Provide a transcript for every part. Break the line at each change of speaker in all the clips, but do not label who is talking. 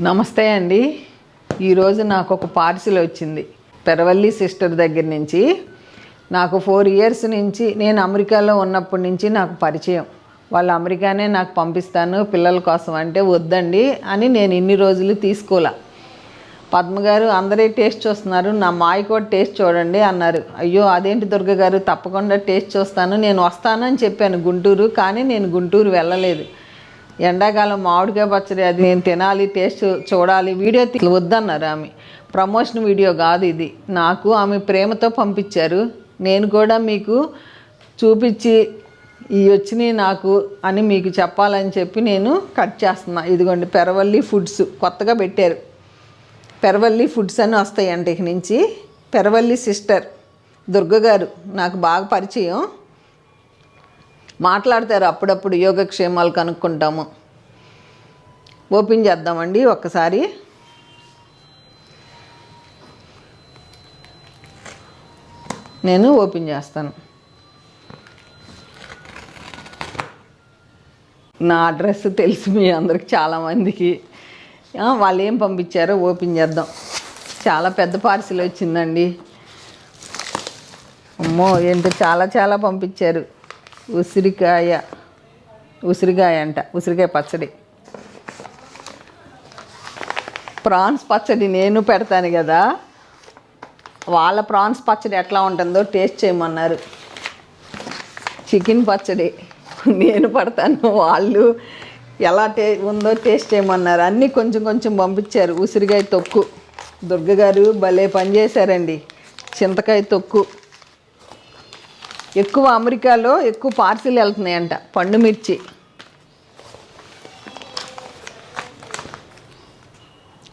నమస్తే అండి. ఈరోజు నాకు ఒక పార్సిల్ వచ్చింది. పెరవల్లి సిస్టర్ దగ్గర నుంచి. నాకు ఫోర్ ఇయర్స్ నుంచి నేను అమెరికాలో ఉన్నప్పటి నుంచి నాకు పరిచయం. వాళ్ళు అమెరికానే నాకు పంపిస్తాను పిల్లల కోసం అంటే వద్దండి అని నేను ఇన్ని రోజులు తీసుకోలే. పద్మ గారు అందరే టేస్ట్ చూస్తున్నారు. నా మాయ కూడా టేస్ట్ చూడండి అన్నారు. అయ్యో అదేంటి దుర్గ గారు తప్పకుండా టేస్ట్ చూస్తాను. నేను వస్తాను అని చెప్పాను గుంటూరు కానీ నేను గుంటూరు వెళ్ళలేదు. ఎండాకాలం మామిడికాయ పచ్చడి అది నేను తినాలి టేస్ట్ చూడాలి వీడియో వద్దన్నారు ఆమె. ప్రమోషన్ వీడియో కాదు ఇది. నాకు ఆమె ప్రేమతో పంపించారు. నేను కూడా మీకు చూపించి ఇవి వచ్చినాయి నాకు అని మీకు చెప్పాలని చెప్పి నేను కట్ చేస్తున్నా. ఇదిగోండి పెరవల్లి ఫుడ్స్ కొత్తగా పెట్టారు. పెరవల్లి ఫుడ్స్ అని వస్తాయంట ఇక నుంచి. పెరవల్లి సిస్టర్ దుర్గ గారు నాకు బాగా పరిచయం. మాట్లాడతారు. అప్పుడప్పుడు యోగక్షేమాలు కనుక్కుంటాము. ఓపెన్ చేద్దామండి ఒక్కసారి. నేను ఓపెన్ చేస్తాను. నా అడ్రస్ తెలుసు మీ అందరికి చాలామందికి వాళ్ళు ఏం పంపించారో ఓపెన్ చేద్దాం. చాలా పెద్ద పార్సిల్ వచ్చిందండి. అమ్మో ఏంటో చాలా చాలా పంపించారు. ఉసిరికాయ ఉసిరికాయ అంట ఉసిరికాయ పచ్చడి. ప్రాన్స్ పచ్చడి నేను పెడతాను కదా. వాళ్ళ ప్రాన్స్ పచ్చడి ఎట్లా ఉంటుందో టేస్ట్ చేయమన్నారు. చికెన్ పచ్చడి నేను పడతాను వాళ్ళు ఎలా టే ఉందో టేస్ట్ చేయమన్నారు. అన్నీ కొంచెం కొంచెం పంపించారు. ఉసిరికాయ తొక్కు. దుర్గ గారు భలే పని చేశారండి. చింతకాయ తొక్కు. ఎక్కువ అమెరికాలో ఎక్కువ పార్సిల్ వెళ్తున్నాయంట పండు మిర్చి.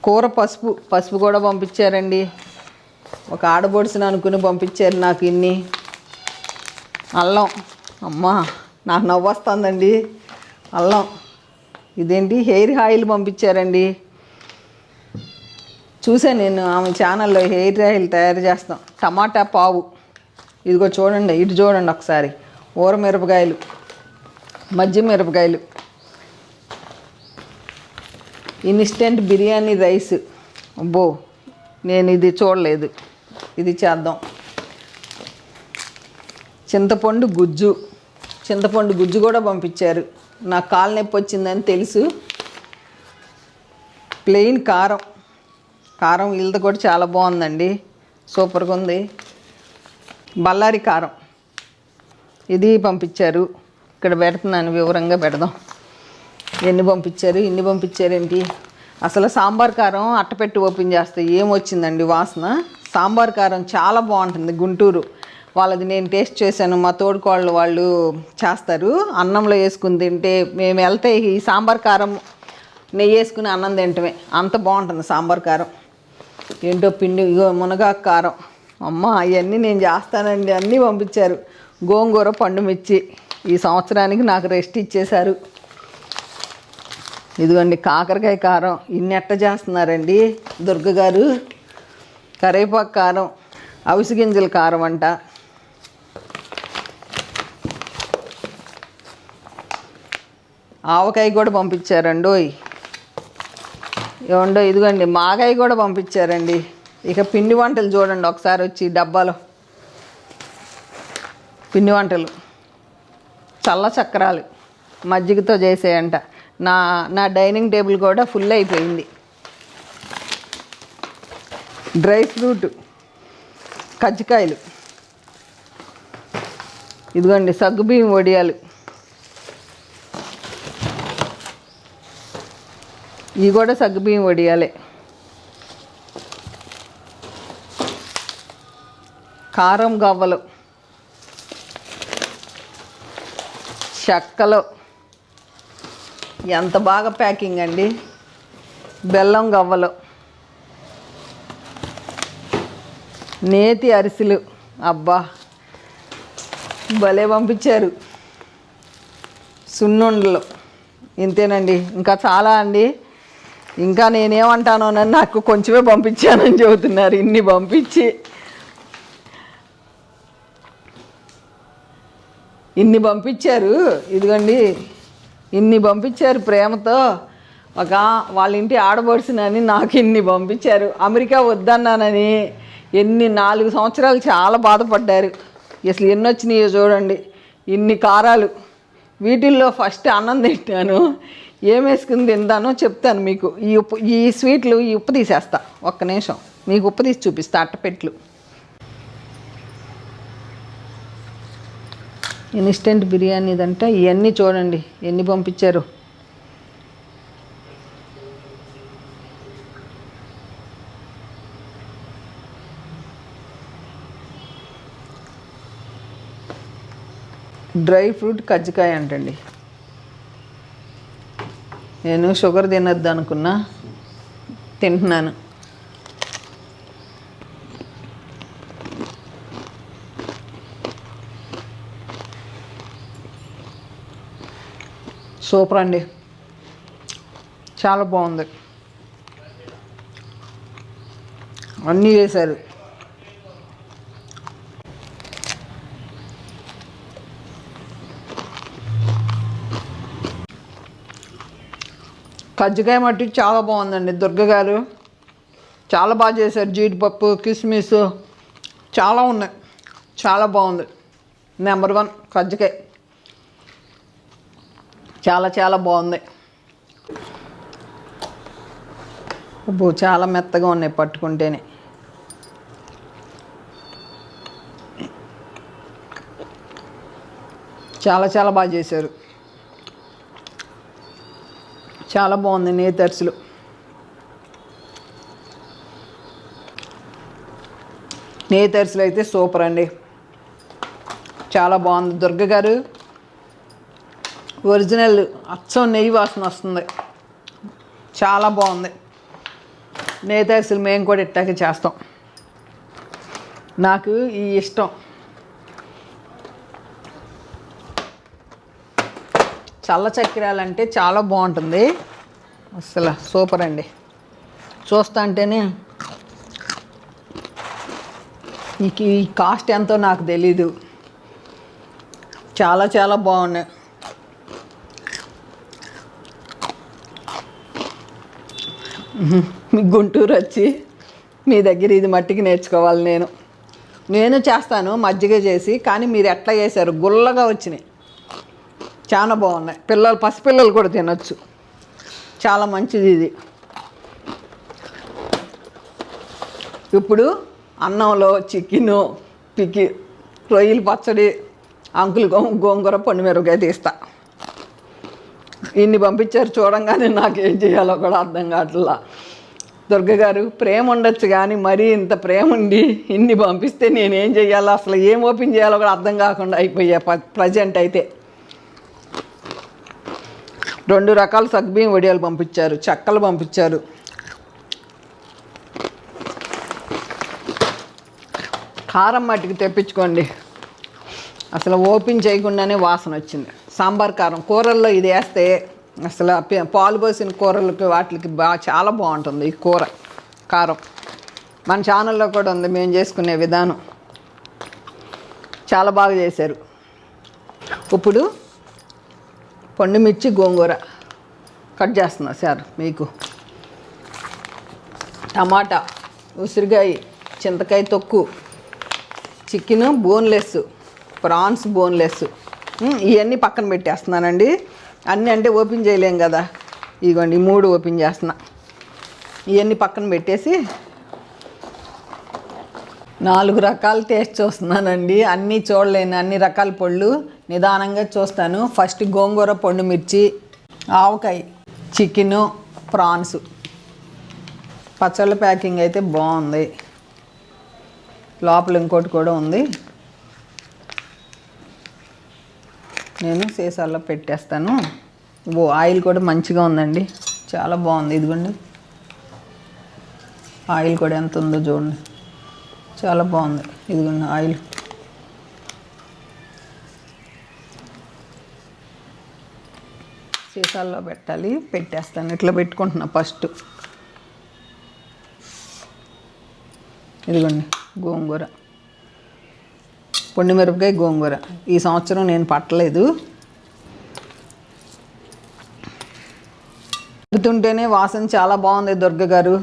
కూర పసుపు పసుపు కూడా పంపించారండి. ఒక ఆడబొడిసిన అనుకుని పంపించారు నాకు ఇన్ని. అల్లం అమ్మా నాకు నవ్వొస్తుందండి. అల్లం ఇదేంటి? హెయిర్ ఆయిల్ పంపించారండి. చూసాను నేను ఆమె ఛానల్లో హెయిర్ ఆయిల్ తయారు చేస్తాం. టమాటా పావు. ఇదిగో చూడండి ఇటు చూడండి ఒకసారి. ఊర మిరపకాయలు మజ్జి మిరపకాయలు. Instant biryani rice. అబ్బో నేను ఇది చూడలేదు. ఇది చేద్దాం. చింతపండు గుజ్జు. చింతపండు గుజ్జు కూడా పంపించారు. నాకు కాలు నొప్పి వచ్చిందని తెలుసు. ప్లెయిన్ కారం. కారం వీళ్ళది కూడా చాలా బాగుందండి. సూపర్గా ఉంది. బళ్ళారి కారం. ఇది పంపించారు. ఇక్కడ పెడుతున్నాను వివరంగా పెడదాం. ఎన్ని పంపించారు ఇన్ని పంపించారేంటి? అసలు సాంబార్ కారం అట్టపెట్టి ఓపెన్ చేస్తే ఏమొచ్చిందండి వాసన? సాంబార్ కారం చాలా బాగుంటుంది గుంటూరు. వాళ్ళది నేను టేస్ట్ చేశాను మా తోడుకోళ్ళు వాళ్ళు చేస్తారు. అన్నంలో వేసుకుని తింటే మేము వెళ్తే ఈ సాంబార్ కారం నెయ్యి వేసుకుని అన్నం తింటమే. అంత బాగుంటుంది సాంబార్ కారం. ఏంటో పిండి మునగాకు కారం. అమ్మ అవన్నీ నేను చేస్తానండి. అన్నీ పంపించారు. గోంగూర పండు మిర్చి. ఈ సంవత్సరానికి నాకు రెస్ట్ ఇచ్చేశారు. ఇదిగోండి కాకరకాయ కారం. ఇన్ని ఎట్ట చేస్తున్నారండి? దుర్గ గారు కరేపాకు కారం అవిసి గింజల కారం అంట. ఆవకాయ కూడా పంపించారండి ఏమండో ఇదిగోండి మాగాయ కూడా పంపించారండి. ఇక పిండి వంటలు చూడండి ఒకసారి వచ్చి డబ్బాలో. పిండి వంటలు. చల్ల చక్రాలు మజ్జిగతో చేసేయంట. నా నా డైనింగ్ టేబుల్ కూడా ఫుల్ అయిపోయింది. డ్రై ఫ్రూట్ కజ్జికాయలు. ఇదిగోండి సగ్గుబియ్యం వడియాలు. ఇవి కూడా సగ్గుబియ్యం వడియాలే. కారం గవ్వలు చెక్కలు. ఎంత బాగా ప్యాకింగ్ అండి. బెల్లం గవ్వలు నేతి అరిసెలు. అబ్బా భలే పంపించారు. సున్నుండలు. ఇంతేనండి. ఇంకా చాలా అండి. ఇంకా నేనేమంటానోనని నాకు కొంచెమే పంపించానని చెబుతున్నారు. ఇన్ని పంపించి. ఇన్ని పంపించారు. ఇదిగోండి. ఇన్ని పంపించారు ప్రేమతో. ఒక వాళ్ళ ఇంటి ఆడబడుసునని నాకు ఇన్ని పంపించారు. అమెరికా వద్దన్నానని ఎన్ని నాలుగు సంవత్సరాలు చాలా బాధపడ్డారు. అసలు ఎన్ని వచ్చినాయో చూడండి. ఇన్ని కారాలు. వీటిల్లో ఫస్ట్ అన్నం తింటాను. ఏమేసుకుని తిందానో చెప్తాను మీకు. ఈ ఉప్పు ఈ స్వీట్లు ఈ ఉప్పు తీసేస్తా. ఒక్క నిమిషం. మీకు ఉప్పు తీసి చూపిస్తా అట్టపెట్లు ఇన్స్టెంట్ బిర్యానీదంటే ఇవన్నీ చూడండి ఎన్ని పంపించారు. డ్రై ఫ్రూట్ కజ్జికాయ అంటండి. నేను షుగర్ తినొద్దు అనుకున్నా తింటున్నాను. సూపర్ అండి. చాలా బాగుంది. అన్నీ వేశారు. కజ్జికాయ మట్టి చాలా బాగుందండి. దుర్గ గారు చాలా బాగా చేశారు. జీడిపప్పు కిస్మిస్ చాలా ఉన్నాయి. చాలా బాగుంది. నెంబర్ వన్ కజ్జికాయ. చాలా చాలా బాగుంది. అబ్బో చాలా మెత్తగా ఉన్నాయి పట్టుకుంటేనే. చాలా చాలా బాగా చేశారు. చాలా బాగుంది నేతర్సులు. నేతర్సులు అయితే సూపర్ అండి. చాలా బాగుంది. దుర్గ గారు ఒరిజినల్ అచ్చం నెయ్యి వాసన వస్తుంది. చాలా బాగుంది. నేతర్సులు మేము కూడా ఇట్టాకే చేస్తాం. నాకు ఈ ఇష్టం. చల్ల చక్రాలంటే చాలా బాగుంటుంది. అసలు సూపర్ అండి. చూస్తా అంటేనే ఈ ఈ కాస్ట్ ఎంతో నాకు తెలీదు. చాలా చాలా బాగున్నాయి. గుంటూరు వచ్చి మీ దగ్గర ఇది మట్టికి నేర్చుకోవాలి నేను. నేను చేస్తాను మజ్జిగ చేసి కానీ మీరు ఎట్లా చేశారు? గుల్లగా వచ్చినాయి. చాలా బాగున్నాయి. పిల్లలు పసిపిల్లలు కూడా తినొచ్చు. చాలా మంచిది ఇది. ఇప్పుడు అన్నంలో చికెను పికి రొయ్యలు పచ్చడి అంకులు గోంగూర పండు మిరపకాయ తీస్తా. ఇన్ని పంపించారు చూడంగానే నాకేం చేయాలో కూడా అర్థం కావట్లా. దుర్గగారు ప్రేమ ఉండొచ్చు కానీ మరీ ఇంత ప్రేమ ఉండి ఇన్ని పంపిస్తే నేనేం చేయాలో అసలు ఏం ఓపెన్ చేయాలో కూడా అర్థం కాకుండా అయిపోయా ప్రజెంట్ అయితే. రెండు రకాల సగ్బియ్యం వడియాలు పంపించారు చెక్కలు పంపించారు. కారం మట్టికి తెప్పించుకోండి. అసలు ఓపెన్ చేయకుండానే వాసన వచ్చింది. సాంబార్ కారం కూరల్లో ఇది వేస్తే అసలు పాలు పోసిన కూరలకి వాటికి బాగా చాలా బాగుంటుంది ఈ కూర కారం. మన ఛానల్లో కూడా ఉంది మేము చేసుకునే విధానం. చాలా బాగా చేశారు. ఇప్పుడు పండు మిర్చి గోంగూర కట్ చేస్తున్నా సార్ మీకు. టమాటా ఉసిరికాయ చింతకాయ తొక్కు చికెన్ బోన్లెస్ ప్రాన్స్ బోన్లెస్. ఇవన్నీ పక్కన పెట్టేస్తున్నానండి. అన్నీ అంటే ఓపెన్ చేయలేం కదా. ఇదిగోండి మూడు ఓపెన్ చేస్తున్నా. ఇవన్నీ పక్కన పెట్టేసి నాలుగు రకాల టేస్ట్ చూస్తున్నానండి. అన్నీ చూడలేను అన్ని రకాల పళ్ళు. నిదానంగా చూస్తాను. ఫస్ట్ గోంగూర పండు మిర్చి ఆవకాయ చికెను ప్రాన్స్. పచ్చళ్ళ ప్యాకింగ్ అయితే బాగుంది. లోపల ఇంకోటి కూడా ఉంది. నేను సీసాల్లో పెట్టేస్తాను. ఓ ఆయిల్ కూడా మంచిగా ఉందండి. చాలా బాగుంది. ఇదిగోండి. ఆయిల్ కూడా ఎంత ఉందో చూడండి. చాలా బాగుంది. ఇదిగోండి ఆయిల్. సీసాల్లో పెట్టాలి. పెట్టేస్తాను. ఇట్లా పెట్టుకుంటున్నా ఫస్ట్. ఇదిగోండి గోంగూర. మిరపకాయ గోంగూర. ఈ సంవత్సరం నేను పట్టలేదు. పెడుతుంటేనే వాసన చాలా బాగుంది దుర్గ గారు.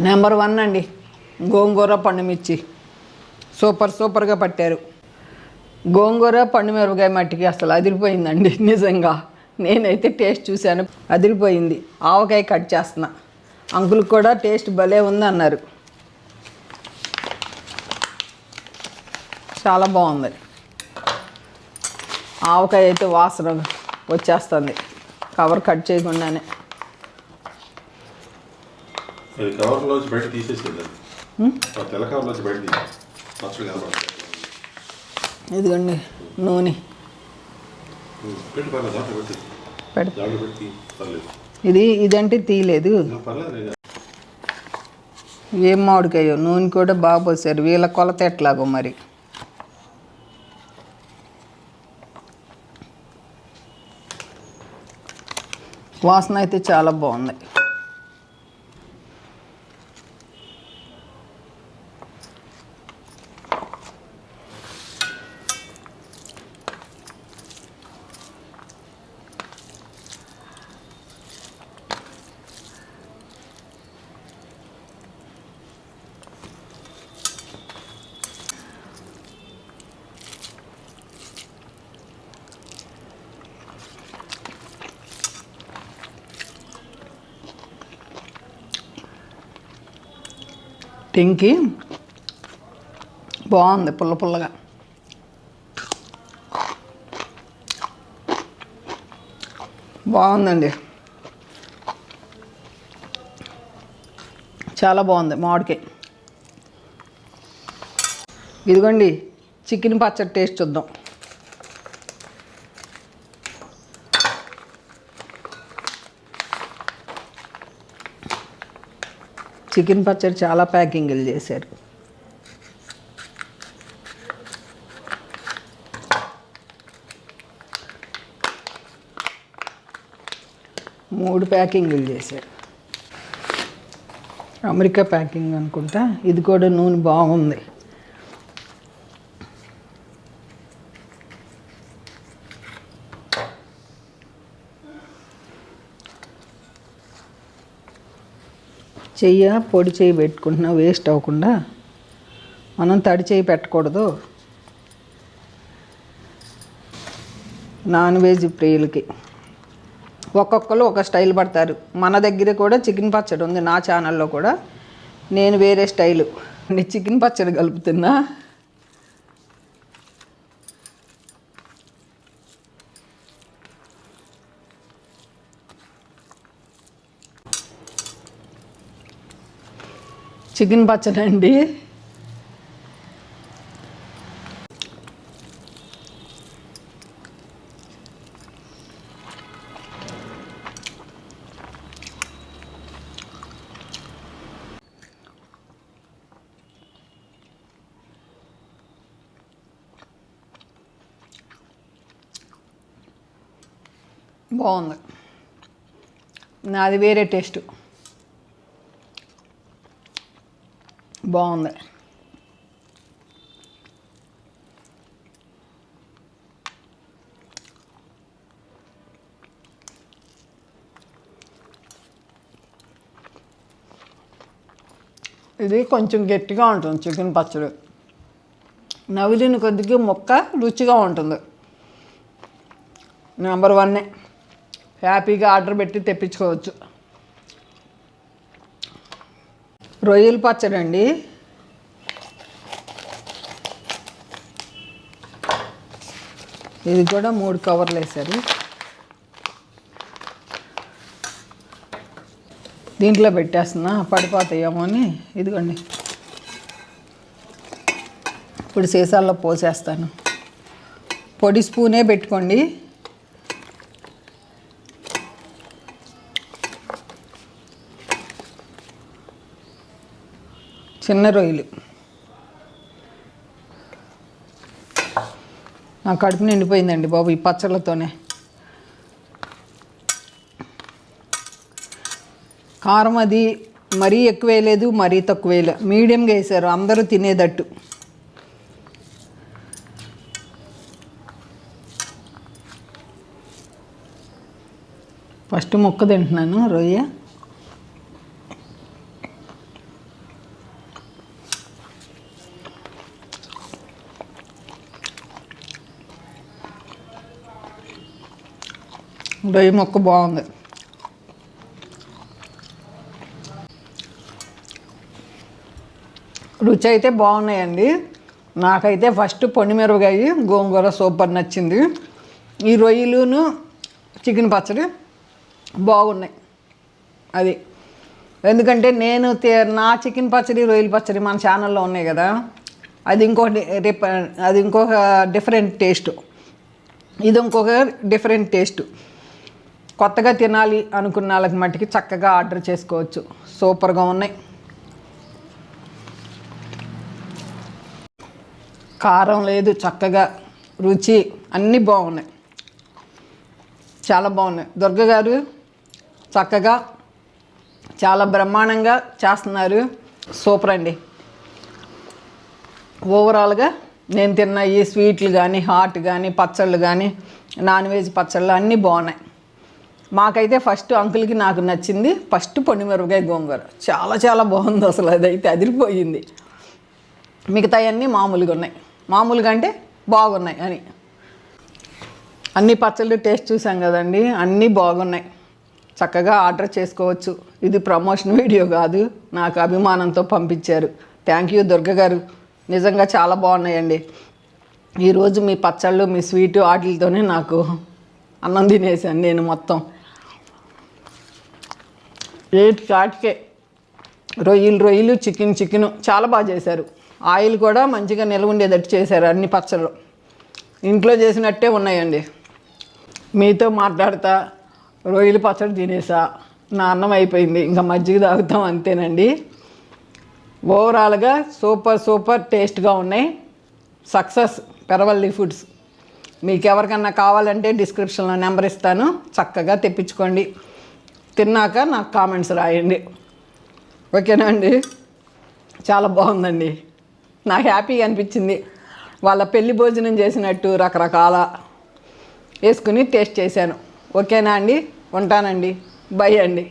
నెంబర్ వన్ అండి గోంగూర పండుమిర్చి. సూపర్ సూపర్గా పట్టారు. గోంగూర పండు మిరపకాయ మట్టికి అసలు అదిరిపోయిందండి నిజంగా. నేనైతే టేస్ట్ చూశాను అదిరిపోయింది. ఆవకాయ కట్ చేస్తున్నా. అంకుల్ కూడా టేస్ట్ భలే ఉంది అన్నారు చాలా బాగుంది. ఆవకాయ అయితే వాసన వచ్చేస్తుంది కవర్ కట్ చేయకుండానే.
కవర్లోంచి బయట తీసేసేది ఆ తెల్ల కవర్లోంచి బయట తీసేది
ఇదిగోండి నూనె. ఇది ఇదంటే తీయలేదు ఏం మామిడికాయో నూనె కూడా బాగా పోసారు. వీళ్ళ కొలత ఎట్లాగో మరి. వాసన అయితే చాలా బాగుంది. టెంకి బాగుంది పుల్ల పుల్లగా. బాగుందండి. చాలా బాగుంది మామిడికాయ. ఇదిగోండి చికెన్ పచ్చడి టేస్ట్ చూద్దాం. చికెన్ పచ్చడి చాలా ప్యాకింగ్లు చేశారు. మూడు ప్యాకింగ్లు చేశారు. అమెరికా ప్యాకింగ్ అనుకుంటా. ఇది కూడా నూనె బాగుంది. చెయ్య పొడి చేయి పెట్టుకుంటున్నా వేస్ట్ అవ్వకుండా. మనం తడి చేయి పెట్టకూడదు. నాన్ వెజ్ ప్రియులకి. ఒక్కొక్కరు ఒక స్టైల్ పడతారు. మన దగ్గర కూడా చికెన్ పచ్చడి ఉంది నా ఛానల్లో కూడా. నేను వేరే స్టైలు. చికెన్ పచ్చడి కలుపుతున్నా. చికెన్ పచ్చడి అండి. బాగుంది. నాది వేరే టేస్ట్. బాగుంది ఇది కొంచెం గట్టిగా ఉంటుంది చికెన్ పచ్చడి. నవిలిన కొద్దిగా ముక్క రుచిగా ఉంటుంది. నెంబర్ వన్నే హ్యాపీగా ఆర్డర్ పెట్టి తెప్పించుకోవచ్చు. రొయ్యల పచ్చడి అండి. ఇది కూడా మూడు కవర్లు వేసారు దీంట్లో పెట్టేస్తున్నా పడిపోతాయేమో అని. ఇదిగోండి. ఇప్పుడు సీసాల్లో పోసేస్తాను. పొడి స్పూనే పెట్టుకోండి. చిన్న రొయ్యలు. నా కడుపు నిండిపోయిందండి బాబు ఈ పచ్చళ్ళతోనే. కారం అది మరీ ఎక్కువ వేయలేదు మరీ తక్కువ వేయలేదు మీడియంగా వేసారు అందరూ తినేటట్టు ఫస్ట్ ముక్క తింటున్నాను రొయ్య. రొయ్య మొక్క బాగుంది. రుచి అయితే బాగున్నాయండి. నాకైతే ఫస్ట్ పొండిమిరపకాయ గోంగూర సూపర్ నచ్చింది. ఈ రొయ్యలును చికెన్ పచ్చడి బాగున్నాయి. అది. ఎందుకంటే నేను నా చికెన్ పచ్చడి రొయ్యల పచ్చడి మన ఛానల్లో ఉన్నాయి కదా. అది ఇంకొక అది ఇంకొక డిఫరెంట్ టేస్ట్. ఇది ఇంకొక డిఫరెంట్ టేస్ట్. కొత్తగా తినాలి అనుకున్న వాళ్ళకి మట్టికి చక్కగా ఆర్డర్ చేసుకోవచ్చు. సూపర్గా ఉన్నాయి. కారం లేదు చక్కగా రుచి అన్నీ బాగున్నాయి. చాలా బాగున్నాయి. దుర్గ గారు చక్కగా చాలా బ్రహ్మాండంగా చేస్తున్నారు. సూపర్ అండి. ఓవరాల్గా నేను తిన్న ఈ స్వీట్లు కానీ హాట్ కానీ పచ్చళ్ళు కానీ నాన్ వెజ్ పచ్చళ్ళు అన్నీ బాగున్నాయి. మాకైతే ఫస్ట్ అంకుల్కి నాకు నచ్చింది ఫస్ట్ పొండిమిరపకాయ గోంగూర. చాలా చాలా బాగుంది అసలు అదైతే అదిరిపోయింది. మిగతా అన్నీ మామూలుగా ఉన్నాయి. మామూలుగా అంటే బాగున్నాయి అని. అన్ని పచ్చళ్ళు టేస్ట్ చూసాం కదండి అన్నీ బాగున్నాయి. చక్కగా ఆర్డర్ చేసుకోవచ్చు. ఇది ప్రమోషన్ వీడియో కాదు నాకు అభిమానంతో పంపించారు. థ్యాంక్ యూ దుర్గ గారు. నిజంగా చాలా బాగున్నాయండి. ఈరోజు మీ పచ్చళ్ళు మీ స్వీటు వాటితోనే నాకు అన్నం తినేసాను నేను మొత్తం. ఎయిట్ కాటికే రొయ్యలు రొయ్యలు చికెన్ చికెన్ చాలా బాగా చేశారు. ఆయిల్ కూడా మంచిగా నిల్వ ఉండేటట్టు చేశారు అన్ని పచ్చళ్ళు. ఇంట్లో చేసినట్టే ఉన్నాయండి. మీతో మాట్లాడతా రొయ్యలు పచ్చడి తినేసా. నా అన్నం అయిపోయింది. ఇంకా మజ్జిగ తాగుతాం అంతేనండి. ఓవరాల్గా సూపర్ సూపర్ టేస్ట్గా ఉన్నాయి. Success Peravalli foods. మీకు ఎవరికన్నా కావాలంటే డిస్క్రిప్షన్లో నెంబర్ ఇస్తాను. చక్కగా తెప్పించుకోండి. తిన్నాక నాకు కామెంట్స్ రాయండి. ఓకేనా అండి? చాలా బాగుందండి. నాకు హ్యాపీగా అనిపించింది. వాళ్ళ పెళ్ళి భోజనం చేసినట్టు రకరకాల వేసుకుని టేస్ట్ చేశాను. ఓకేనా అండి? ఉంటానండి. బై అండి.